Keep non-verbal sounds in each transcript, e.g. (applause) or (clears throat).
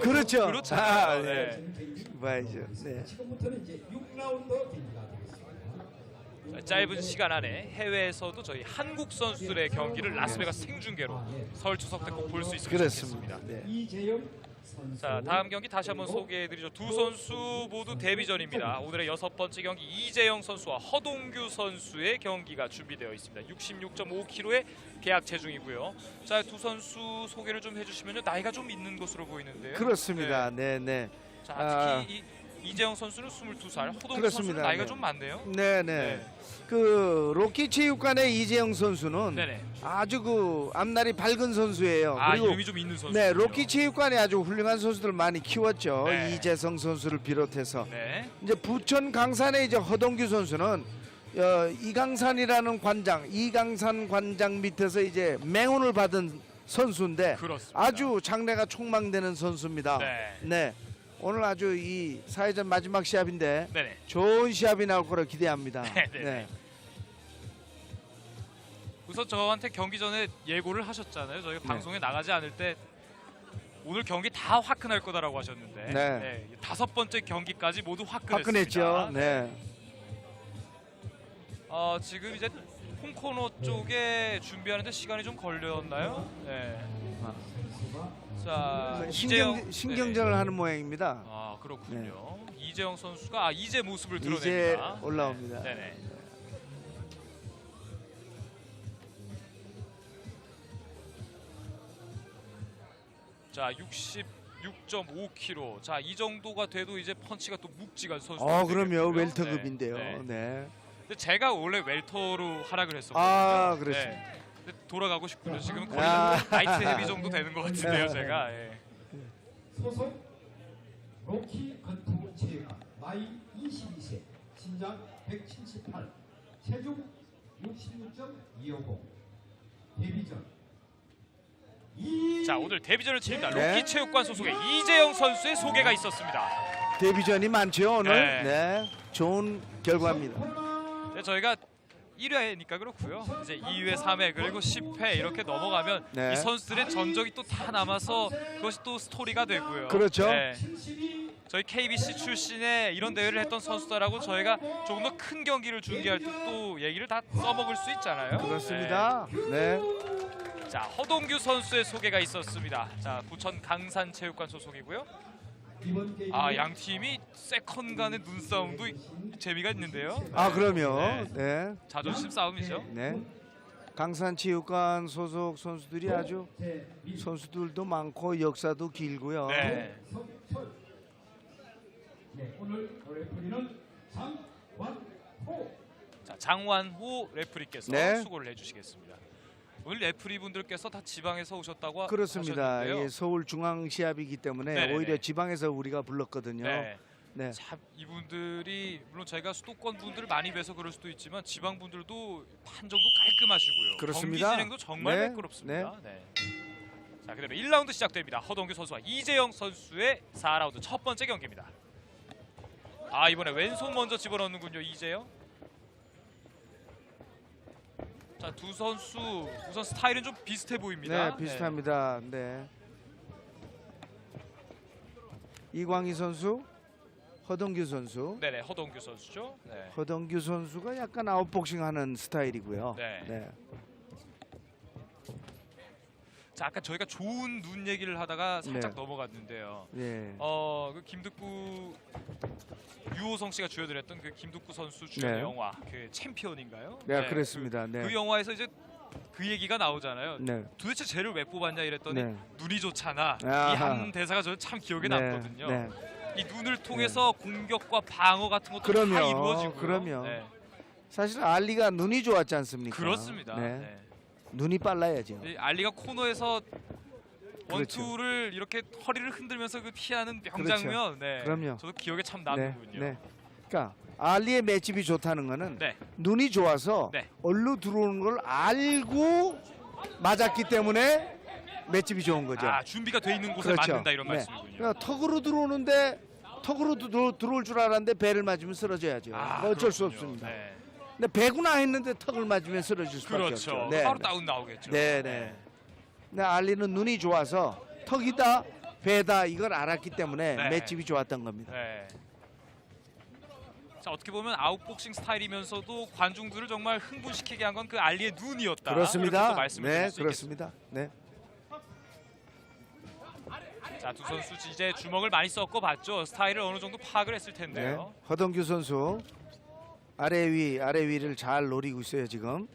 그렇죠. 그렇잖아요. 아, 네. 봐야죠. 네. 지금부터는 이제 6라운드 경기가 되겠습니다. 자, 짧은 시간 안에 해외에서도 저희 한국 선수들의 경기를 라스베가스 생중계로 설 추석 때 꼭 볼수 그렇습니다. 좋겠습니다. 네. 이재영. 자 다음 경기 다시 한번 소개해드리죠. 두 선수 모두 데뷔전입니다. 오늘의 여섯 번째 경기 이재영 선수와 허동규 선수의 경기가 준비되어 있습니다. 66.5kg의 계약 체중이고요. 자 두 선수 소개를 좀 해주시면요. 나이가 좀 있는 것으로 보이는데요. 그렇습니다. 네, 네. 자 아. 특히 이, 이재영 선수는 22살, 허동규 그렇습니다. 선수는 나이가 네. 좀 많네요. 네, 네. 그 로키 체육관의 이재영 선수는 네네. 아주 그 앞날이 밝은 선수예요. 아 그리고 이름이 좀 있는 선수. 네, 로키 체육관에 아주 훌륭한 선수들 많이 키웠죠. 네. 이재성 선수를 비롯해서 네. 이제 부천 강산의 이제 허동규 선수는 어, 이강산이라는 관장, 이강산 관장 밑에서 이제 맹훈을 받은 선수인데 그렇습니다. 아주 장래가 촉망되는 선수입니다. 네. 네. 오늘 아주 이 사회전 마지막 시합인데 네네. 좋은 시합이 나올 거라 기대합니다. (laughs) 네, 네, 네. 우선 저한테 경기 전에 예고를 하셨잖아요. 저희가 네. 방송에 나가지 않을 때 오늘 경기 다 화끈할 거다라고 하셨는데 네. 다섯 번째 경기까지 모두 화끈했습니다. 화끈했죠. 네. 어, 지금 이제 홈코너 쪽에 준비하는데 시간이 좀 걸렸나요? 네. 자, 신경 이재영- 신경전을 네. 하는 모양입니다. 아 그렇군요. 이재영 선수가 아, 이제 모습을 드러냅니다. 이제 올라옵니다. 네. 네네. 자, 66.5kg. 자, 이 정도가 돼도 이제 펀치가 또 묵직한 선수. 어, 그럼요. 웰터급인데요. 네. 네. 네. 근데 제가 원래 웰터로 활약을 했었거든요. 아, 그렇습니다. 네. 근데 돌아가고 싶군요. 지금 거의 아. 라이트 헤비 정도 되는 것 같은데요, 네. 제가. 예. 소속 로키 건투 체육관 나이 22세 신장 178 체중 66.250 데뷔전 이 자, 오늘 데뷔전을 치릅니다. 네. 로키 체육관 소속의 이재영 선수의 소개가 있었습니다. 데뷔전이 많죠 오늘. 네. 네. 좋은 결과입니다. 네, 저희가 1회니까 그렇고요. 이제 2회, 3회 그리고 10회 이렇게 넘어가면 네. 이 선수들의 전적이 또 다 남아서 그것이 또 스토리가 되고요. 그렇죠. 네. 저희 KBC 출신의 이런 대회를 했던 선수들하고 저희가 조금 더 큰 경기를 중계할 때 또 얘기를 다 써먹을 수 있잖아요. 그렇습니다. 네. 네. 자 허동규 선수의 소개가 있었습니다. 자 부천 강산체육관 소속이고요. 게임 아양 팀이 세컨 간의 눈싸움도 재미가 있는데요. 아 그럼요. 네. 네. 자존심 싸움이죠. 네. 강산체육관 소속 선수들이 아주 선수들도 많고 역사도 길고요. 네. 네, 장완호 자 장완호 레프리께서 네. 수고를 해주시겠습니다. 오늘 레프리 분들께서 다 지방에서 오셨다고 그렇습니다. 하셨는데요. 예, 서울 중앙 시합이기 때문에 네네네. 오히려 지방에서 우리가 불렀거든요. 네. 네. 참 이분들이 물론 저희가 수도권 분들을 많이 뵈서 그럴 수도 있지만 지방 분들도 판정도 깔끔하시고요. 그렇습니다. 경기 진행도 정말 네, 매끄럽습니다. 네. 자 그대로 1라운드 시작됩니다. 허동규 선수와 이재영 선수의 4라운드 첫 번째 경기입니다. 아 이번에 왼손 먼저 집어넣는군요 이재영. 자 두 선수 우선 스타일은 좀 비슷해 보입니다. 네, 비슷합니다. 네. 이광희 선수, 허동규 선수. 네. 네네 허동규 선수죠. 네. 허동규 선수가 약간 아웃복싱 하는 스타일이고요. 네. 자 아까 저희가 좋은 눈 얘기를 하다가 살짝 네. 넘어갔는데요. 네. 어, 그 김득구 유호성 씨가 주연을 그 김득구 선수 주연 네. 의 영화 그 챔피언인가요? 네, 그렇습니다. 그, 네. 그 영화에서 이제 그 얘기가 나오잖아요. 네. 도대체 쟤를 왜 뽑았냐 이랬더니 네. 눈이 좋잖아. 이 한 대사가 저는 참 기억에 네, 남거든요. 네. 이 눈을 통해서 공격과 방어 같은 것도 다 그럼요, 이루어지고요. 그럼요. 네, 사실 알리가 눈이 좋았지 않습니까? 그렇습니다. 네. 네. 눈이 빨라야죠. 이 알리가 코너에서 그렇죠. 원투를 이렇게 허리를 흔들면서 그 피하는 명장면, 네, 그럼요. 저도 기억에 참 네. 남는군요. 네. 그러니까 알리의 맷집이 좋다는 거는 네. 눈이 좋아서 네. 얼루 들어오는 걸 알고 맞았기 때문에 맷집이 좋은 거죠. 아 준비가 돼 있는 곳에 맞는다 이런 네. 말씀이군요. 그러니까 턱으로 들어오는데 턱으로 들어, 들어올 줄 알았는데 배를 맞으면 쓰러져야죠. 아, 뭐 어쩔 수 그렇군요. 없습니다. 네. 근데 배구나 했는데 턱을 맞으면 쓰러질 수밖에 그렇죠. 없죠. 네. 바로 다운 나오겠죠. 네, 네. 근데 알리는 눈이 좋아서 턱이다 배다 이걸 알았기 때문에 네. 맷집이 좋았던 겁니다. 네. 자 어떻게 보면 아웃복싱 스타일이면서도 관중들을 정말 흥분시키게 한 건 그 알리의 눈이었다. 그렇습니다. 네. 그렇습니다. 네. 자두 선수 이제 주먹을 많이 섞어 봤죠. 스타일을 어느 정도 파악을 했을 네. 텐데요. 허동규 선수 아래 위 아래 위를 잘 노리고 있어요 지금.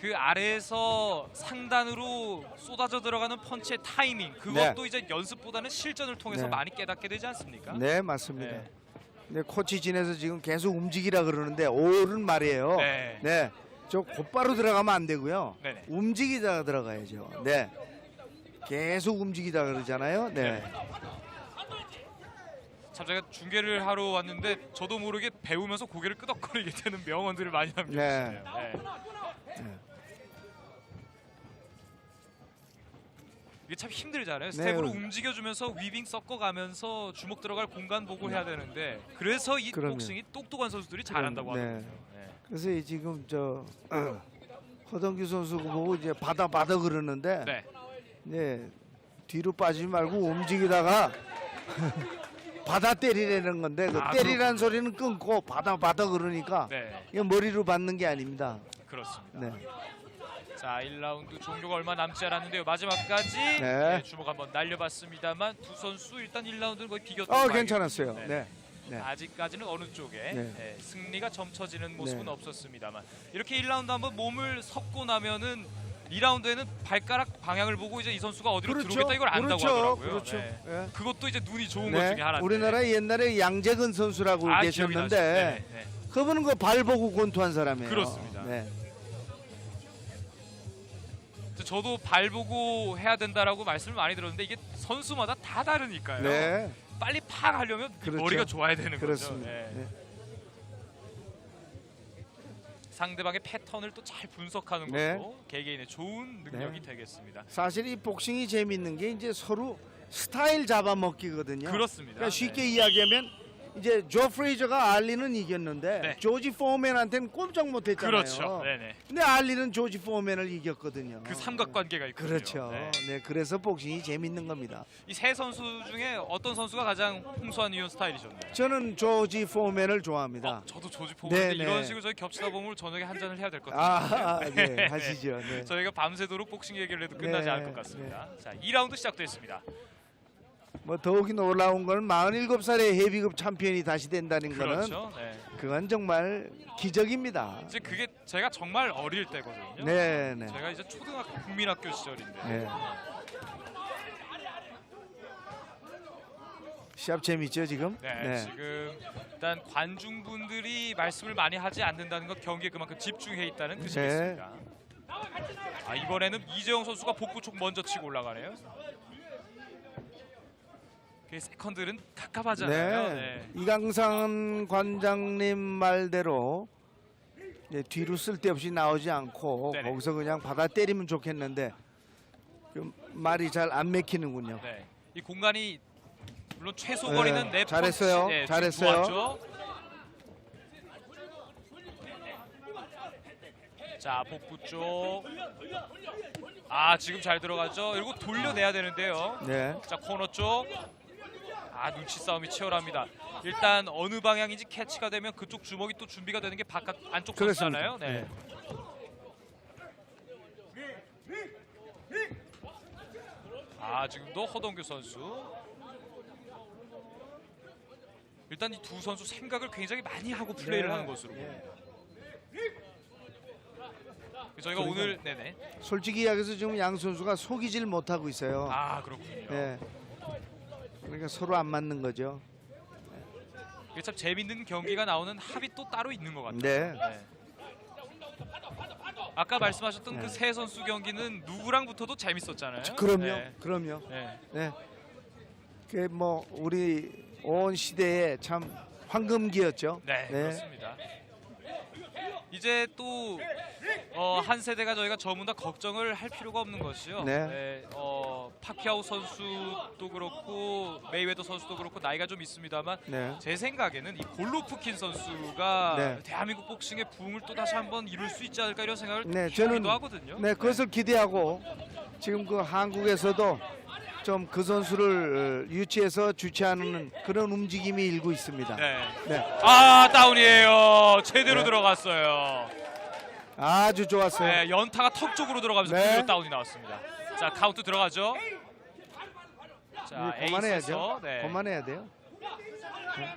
그 아래에서 상단으로 쏟아져 들어가는 펀치의 타이밍 그것도 이제 연습보다는 실전을 통해서 네. 많이 깨닫게 되지 않습니까? 네 맞습니다. 네. 네. 코치 진에서 지금 계속 움직이라 그러는데 옳은 말이에요. 네. 네. 저 곧바로 들어가면 안 되고요. 네네. 움직이다가 들어가야죠. 네. 계속 움직이다 그러잖아요. 네. 참 제가 중계를 하러 왔는데 저도 모르게 배우면서 고개를 끄덕거리게 되는 명언들을 많이 남겨주시네요. 네. 이게 참 힘들잖아요. 스텝으로 네. 움직여주면서 위빙 섞어가면서 주먹 들어갈 공간 보고 해야 되는데 그래서 이 그럼요. 복싱이 똑똑한 선수들이 잘한다고 네. 하거든요. 네. 그래서 이 지금 저 (clears throat) 어, 허동규 선수 보고 이제 받아 받아 그러는데 네. 네. 뒤로 빠지지 말고 움직이다가 (laughs) 받아 때리라는 건데 그 아, 때리라는 소리는 끊고 받아 받아 그러니까 네. 이게 머리로 받는 게 아닙니다. 그렇습니다. 네. 자 1라운드 종료가 얼마 남지 않았는데요. 마지막까지 네. 네, 주먹 한번 날려봤습니다만 두 선수 일단 1라운드는 거의 비겼던 어. 괜찮았어요. 네. 네. 네. 아직까지는 어느 쪽에 네. 예, 승리가 점쳐지는 모습은 네. 없었습니다만 이렇게 1라운드 한번 몸을 섞고 나면은 2라운드에는 발가락 방향을 보고 이제 이 선수가 어디로 들어오겠다 이걸 안다고 그렇죠. 하더라고요. 그렇죠. 네. 예. 그것도 이제 눈이 좋은 네. 것 중에 하나인데. 우리나라 옛날에 양재근 선수라고 아. 계셨는데 네, 네. 그분은 그 발 보고 권투한 사람이에요. 그렇습니다. 네. 저- 저도 발 보고 해야 된다라고 말씀을 많이 들었는데 이게 선수마다 다 다르니까요. 네. 빨리 팍 하려면 이 그렇죠. 머리가 좋아야 되는 그렇습니다. 거죠. 네. 네. 상대방의 패턴을 또 잘 분석하는 네. 것도 개개인의 좋은 능력이 되겠습니다. 사실 이 복싱이 재밌는 게 이제 서로 스타일 잡아먹기거든요. 그렇습니다. 그러니까 쉽게 네. 이야기하면 이제 조 프레이저가 알리는 이겼는데 네. 조지 포맨한테는 꼼짝 못했잖아요. 그렇죠. 네네. 근데 알리는 조지 포맨을 이겼거든요. 그 삼각관계가 있거든요. 그렇죠. 네. 네. 그래서 복싱이 재밌는 겁니다. 이 세 선수 중에 어떤 선수가 가장 홍수한 이온 스타일이셨나요? 저는 조지 포맨을 좋아합니다. 어, 저도 조지 포인데 네, 네. 이런 식으로 저희 겹치다 보면 저녁에 한 잔을 해야 될 것 같아요. 아, (laughs) 네, 하시죠. 네. 저희가 밤새도록 복싱 얘기를 해도 끝나지 네, 않을 것 같습니다. 자, 2라운드 시작됐습니다. 뭐 더욱이 놀라운 건 47살의 헤비급 챔피언이 다시 된다는 거는 그렇죠. 네. 그건 정말 기적입니다. 이제 그게 제가 정말 어릴 때거든요. 네, 네. 제가 이제 초등학교 국민학교 시절인데. 네. 시합 재밌죠 지금? 네, 지금 일단 관중분들이 말씀을 많이 하지 않는다는 것 경기에 그만큼 집중해 있다는 네. 뜻이겠습니다. 아 이번에는 이재영 선수가 복부 쪽 먼저 치고 올라가네요. 그 세컨들은 갑갑하잖아요. 네. 네. 이강산 관장님 말대로 네, 뒤로 쓸데없이 나오지 않고 네네. 거기서 그냥 받아 때리면 좋겠는데 그 말이 잘 안 맥히는군요. 네. 이 공간이 물론 최소 네, 거리는 네 잘했어요. 네, 잘했어요. 좋았죠. 자 복부 쪽. 아 지금 잘 들어가죠. 그리고 돌려내야 되는데요. 네. 자 코너 쪽. 아 눈치 싸움이 치열합니다. 일단 어느 방향인지 캐치가 되면 그쪽 주먹이 또 준비가 되는 게 바깥 안쪽. 선수잖아요. 네. 아 지금도 허동규 선수. 일단 이 두 선수 생각을 굉장히 많이 하고 플레이를 네. 하는 것으로 네. 저희가 그리고- 오늘 네네. 솔직히 이야기해서 지금 양 선수가 속이질 못하고 있어요. 아 그렇군요. 네. 그러니까 서로 안 맞는 거죠. 이게 참 재밌는 경기가 나오는 합이 또 따로 있는 것 같아요. 네. 네. 아까 말씀하셨던 네. 그 세 선수 경기는 누구랑 붙어도 재밌었잖아요. 그럼요. 네. 그럼요. 네. 네. 그뭐 우리 온 시대에 참 황금기였죠. 네, 그렇습니다. 이제 또 어, 한 세대가 저희가 전부 다 걱정을 할 필요가 없는 것이요. 네. 어, 파키아오 선수도 그렇고 메이웨더 선수도 그렇고 나이가 좀 있습니다만 네. 제 생각에는 이 골로프킨 선수가 네. 대한민국 복싱의 부흥을 또 다시 한번 이룰 수 있지 않을까 이런 생각을 네, 저는 하거든요. 네, 그것을 기대하고 지금 그 한국에서도 좀 그 선수를 어, 유치해서 주체하는 그런 움직임이 일고 있습니다. 네. 네. 아 다운이에요. 제대로 네. 들어갔어요. 아주 좋았어요. 네, 연타가 턱 쪽으로 들어가면서 네. 그대로 다운이 나왔습니다. 자 카운트 들어가죠. 자 이거 그만해야죠. 네. 그만해야 돼요.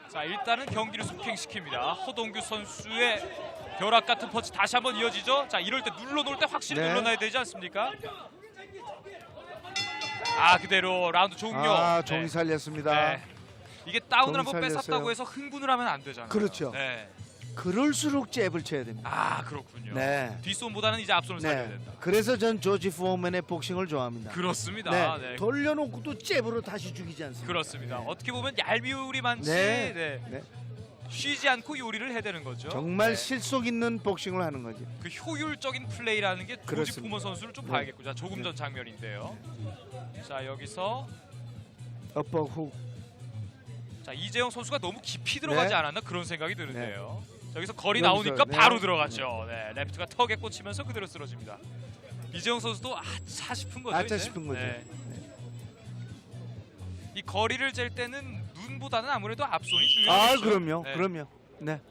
자 일단은 경기를 속행시킵니다. 허동규 선수의 벼락 같은 펀치 다시 한번 이어지죠. 자 이럴 때 눌러 놓을 때 확실히 네. 눌러놔야 되지 않습니까? 아 그대로 라운드 종료. 아, 네. 종이 살렸습니다. 네. 이게 다운을 한번 살렸어요. 뺏었다고 해서 흥분을 하면 안 되잖아요. 그렇죠. 네. 그럴수록 잽을 쳐야 됩니다. 아 그렇군요. 네. 뒷손보다는 이제 앞손을 살려야 네. 된다. 그래서 전 조지 포먼의 복싱을 좋아합니다. 그렇습니다. 네. 네. 돌려놓고 또 잽으로 다시 죽이지 않습니다. 그렇습니다. 어떻게 보면 얄미우리 많지 네. 네. 네. 쉬지 않고 요리를 해대는 거죠. 정말 네. 실속 있는 복싱을 하는 거죠. 그 효율적인 플레이라는 게 조지 그렇습니다. 포먼 선수를 좀 네. 봐야겠고 자 조금 네. 전 장면인데요. 자 여기서 엎어 훅. 자 이재영 선수가 너무 깊이 들어가지 네. 않았나 그런 생각이 드는데요. 자, 여기서 거리 여기서, 나오니까 네. 바로 들어갔죠. 네, 레프트가 턱에 꽂히면서 그대로 쓰러집니다. 이재영 선수도 아차 싶은 거죠. 아차 이제. 싶은 거죠. 네. 이 거리를 잴 때는 눈보다는 아무래도 앞손이 중요하죠. 아, 그럼요. 네. 그럼요. 네.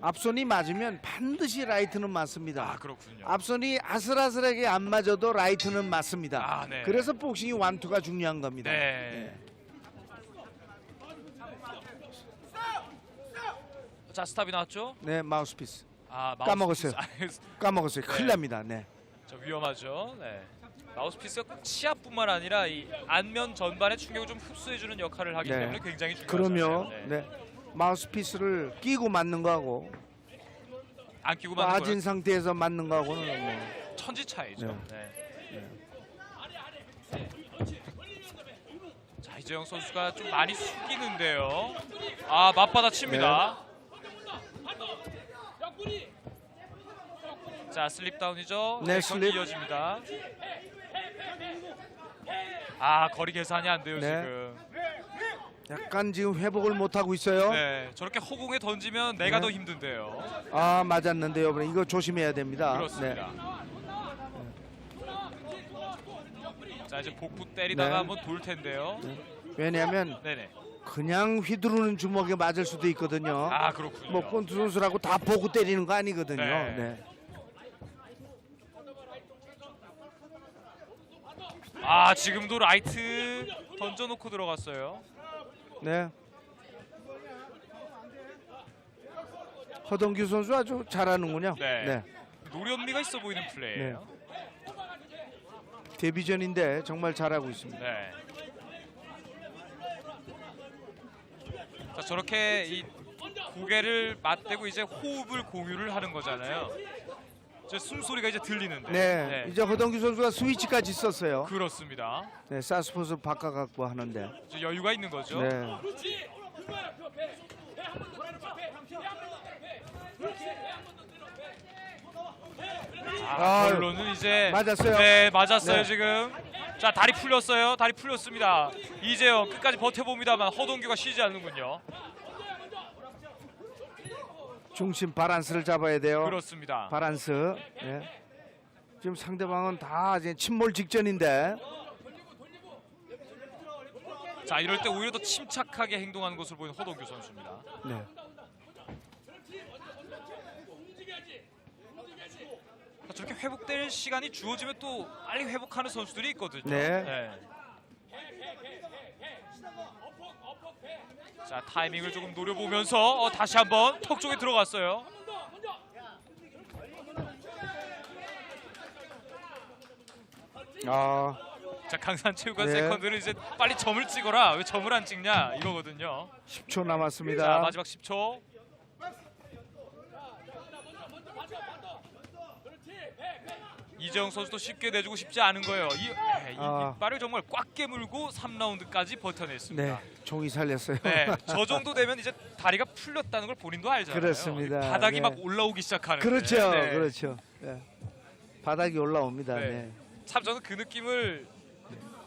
앞손이 맞으면 반드시 라이트는 맞습니다. 아 그렇군요. 앞손이 아슬아슬하게 안 맞아도 라이트는 맞습니다. 아, 네. 그래서 복싱이 완투가 중요한 겁니다. 네. 자 스탑이 나왔죠. 네, 마우스피스. 아 까먹었어요. 마우스피스. (laughs) 까먹었어요. 큰일 네. 납니다. 네. 저 위험하죠. 네. 마우스피스가 꼭 치아뿐만 아니라 이 안면 전반의 충격을 좀 흡수해주는 역할을 하기 네. 때문에 굉장히 중요하잖아요. 그럼요. 네. 마우스피스를 끼고 맞는 거하고 안 끼고 맞는 빠진 거는 상태에서 맞는 거하고는 뭐 천지 차이죠. 네. 자 이재영 선수가 좀 많이 숙이는데요. 아 맞받아 칩니다. 자 슬립 다운이죠. 네, 경기 슬립. 이어집니다. 아 거리 계산이 안 돼요 네. 지금. 약간 지금 회복을 못 하고 있어요. 네, 저렇게 허공에 던지면 내가 네. 더 힘든데요. 아 맞았는데요, 여러분 이거 조심해야 됩니다. 그렇습니다. 자 이제 복부 때리다가 네. 한번 돌 텐데요. 네. 왜냐하면 네네. 그냥 휘두르는 주먹에 맞을 수도 있거든요. 아 그렇군요. 뭐 권투 선수라고 다 보고 때리는 거 아니거든요. 네. 네. 아 지금도 라이트 던져놓고 들어갔어요. 네. 허동규 선수 아주 잘하는군요. 네. 노련미가 있어 보이는 플레이예요. 데뷔전인데 정말 잘하고 있습니다. 네. 자 저렇게 이 고개를 맞대고 이제 호흡을 공유를 하는 거잖아요. 이제 숨소리가 이제 들리는데. 네. 이제 허동규 선수가 스위치까지 썼어요. 그렇습니다. 네, 사스포스 바꿔갖고 하는데. 이제 여유가 있는 거죠. 네. 아, 아유. 결론은 이제 맞았어요. 네, 맞았어요 네. 지금. 자, 다리 풀렸어요. 다리 풀렸습니다. 이재영 끝까지 버텨봅니다만 허동규가 쉬지 않는군요. 중심 바란스를 잡아야 돼요. 그렇습니다. 바란스. 네. 지금 상대방은 다 이제 침몰 직전인데. 자, 이럴 때 오히려 더 침착하게 행동하는 것을 보이는 허동규 선수입니다. 네. 자, 저렇게 회복될 시간이 주어지면 또 빨리 회복하는 선수들이 있거든요. 네. 자, 타이밍을 조금 노려보면서 어, 다시 한번 턱 쪽에 들어갔어요. 아, 자, 강산체육관 네. 세컨드는 이제 빨리 점을 찍어라. 왜 점을 안 찍냐 이거거든요. 10초 남았습니다. 자, 마지막 10초. 이재영 선수도 쉽게 내주고 싶지 않은 거예요. 이, 에, 이 아. 이빨을 정말 꽉 깨물고 3라운드까지 버텨냈습니다. 네, 종이 살렸어요. 네, (laughs) 저 정도 되면 이제 다리가 풀렸다는 걸 본인도 알잖아요. 그렇습니다. 이 바닥이 네. 막 올라오기 시작하는. 그렇죠, 네. 그렇죠. 네. 바닥이 올라옵니다. 네. 네. 참 저는 그 느낌을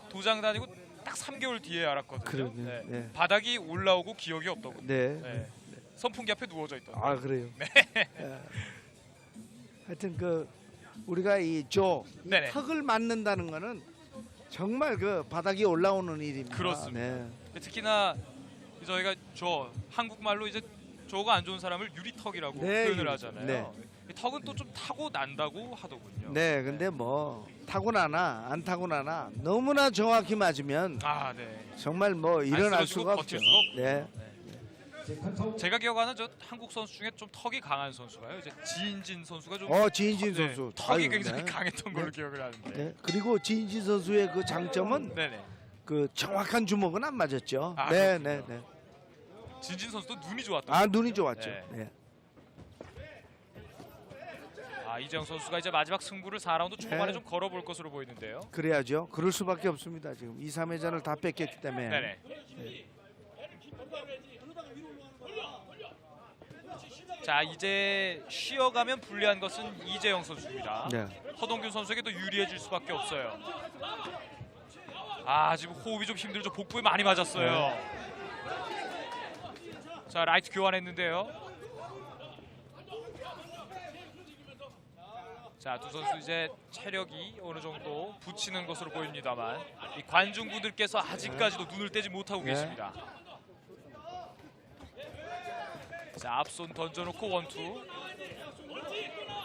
도장 다니고 딱 3개월 뒤에 알았거든요. 네. 네. 바닥이 올라오고 기억이 없더군요. 네. 네. 선풍기 앞에 누워져 있던. 아 그래요. 네. 예. 하여튼 그 우리가 이조 네네. 턱을 맞는다는 거는 정말 그 바닥이 올라오는 일입니다. 그렇습니다. 네. 특히나 저희가 저 한국말로 이제 저거 안 좋은 사람을 유리턱이라고 네, 표현을 하잖아요. 네. 이 턱은 또 좀 타고 난다고 하더군요. 네, 근데 뭐 타고 나나 안 타고 나나 너무나 정확히 맞으면 아, 네. 정말 뭐 일어날 수가 없죠. 수가 없고. 네. 제 제가 기억하는 저 한국 선수 중에 좀 턱이 강한 선수가요. 이제 지인진 선수가 좀 어 지인진 네, 선수 턱이 아유, 굉장히 네. 강했던 걸로 네. 기억을 하는데. 네. 그리고 지인진 선수의 그 장점은 네네. 그 정확한 주먹은 안 맞았죠. 아, 네. 네, 네. 진진 선수도 눈이 좋았던. 아 눈이 좋았죠. 네. 네. 아 이재영 선수가 이제 마지막 승부를 4라운드 초반에 네. 좀 걸어볼 것으로 보이는데요. 그래야죠. 그럴 수밖에 없습니다. 지금 2, 3회전을 다 뺏겼기 때문에. 네네. 자 이제 쉬어가면 불리한 것은 이재영 선수입니다. 네. 허동균 선수에게도 유리해질 수밖에 없어요. 아 지금 호흡이 좀 힘들죠. 복부에 많이 맞았어요. 네. 자 라이트 교환했는데요. 자 두 선수 이제 체력이 어느 정도 붙이는 것으로 보입니다만 이 관중분들께서 아직까지도 눈을 떼지 못하고 네. 계십니다. 자 앞손 던져놓고 원투.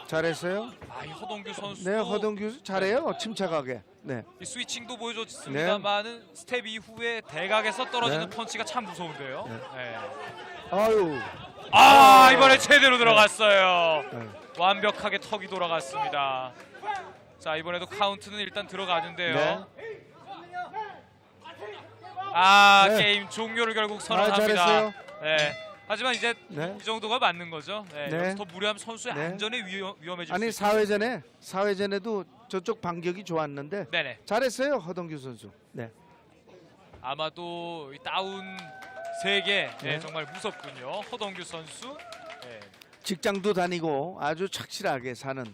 잘했어요. 아 이 허동규 선수. 네, 허동규 잘해요. 침착하게. 네. 이 스위칭도 보여줬습니다만은 스텝 이후에 대각에서 떨어지는 네. 펀치가 참 무서운데요. 네. 아유. 아 이번에 제대로 들어갔어요. 네. 완벽하게 턱이 돌아갔습니다. 자 이번에도 카운트는 일단 들어가는데요. 네. 아 네. 게임 종료를 결국 아, 선언합니다. 잘했어요. 네. 하지만 이제 네. 이 정도가 맞는 거죠. 네. 네. 여기서 더 무리하면 선수의 네. 안전에 위험, 위험해질 아니 수 있습니다. 4회전에 4회전에도 저쪽 반격이 좋았는데 네네. 잘했어요. 허동규 선수. 네. 아마도 이 다운 세개 네, 네. 정말 무섭군요. 허동규 선수. 네. 직장도 다니고 아주 착실하게 사는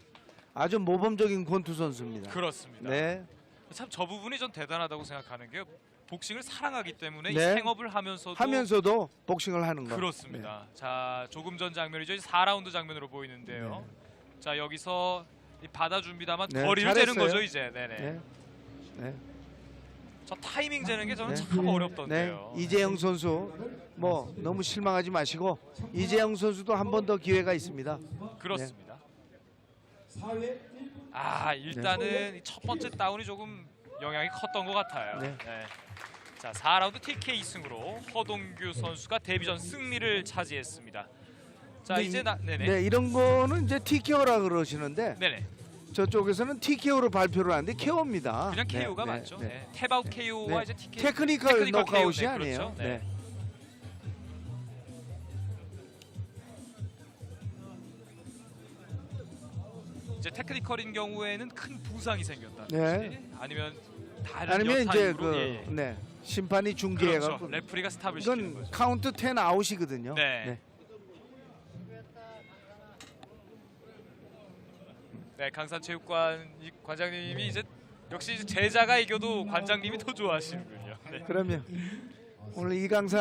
아주 모범적인 권투 선수입니다. 그렇습니다. 네. 참 저 부분이 전 대단하다고 생각하는 게 복싱을 사랑하기 때문에 이 네. 생업을 하면서도 하면서도 복싱을 하는 거. 그렇습니다. 자 조금 전 장면이죠. 이제 4라운드 장면으로 보이는데요. 자 여기서 이 받아줍니다만 네, 거리를 재는 잘했어요. 거죠 이제. 네네. 네. 네. 저 타이밍 재는 게 저는 네. 참 네. 어렵던데요. 이재영 선수 뭐 너무 실망하지 마시고 이재영 선수도 한 번 더 기회가 있습니다. 그렇습니다. 4회 1분 아 일단은 이첫 번째 다운이 조금 영향이 컸던 것 같아요. 네. 자 4라운드 TK 승으로 허동규 선수가 데뷔전 승리를 차지했습니다. 자 이제 이- 나 네네 네, 이런 거는 이제 TKO라 그러시는데 네네 저쪽에서는 TKO로 발표를 하는데 KO입니다. 그냥 KO가 맞죠. 네. 탭아웃 KO와 네. 이제 TK 테크니컬, 테크니컬 노카웃이 KO, 네, 아니에요. 그렇죠. 네. 네. 이제 테크니컬인 경우에는 큰 부상이 생겼다. 네. 아니면 다른 아니면 여타 이제 그 예, 예. 네. 심판이 중계해 그렇죠. 갖고 레프리가 스탑을 시키는 이건 거죠. 카운트 10 아웃이거든요. 네. 네, 강산체육관 이 관장님이 이제 역시 제자가 이겨도 관장님이 더 좋아하시는군요. 네. 그러면 오늘 이강산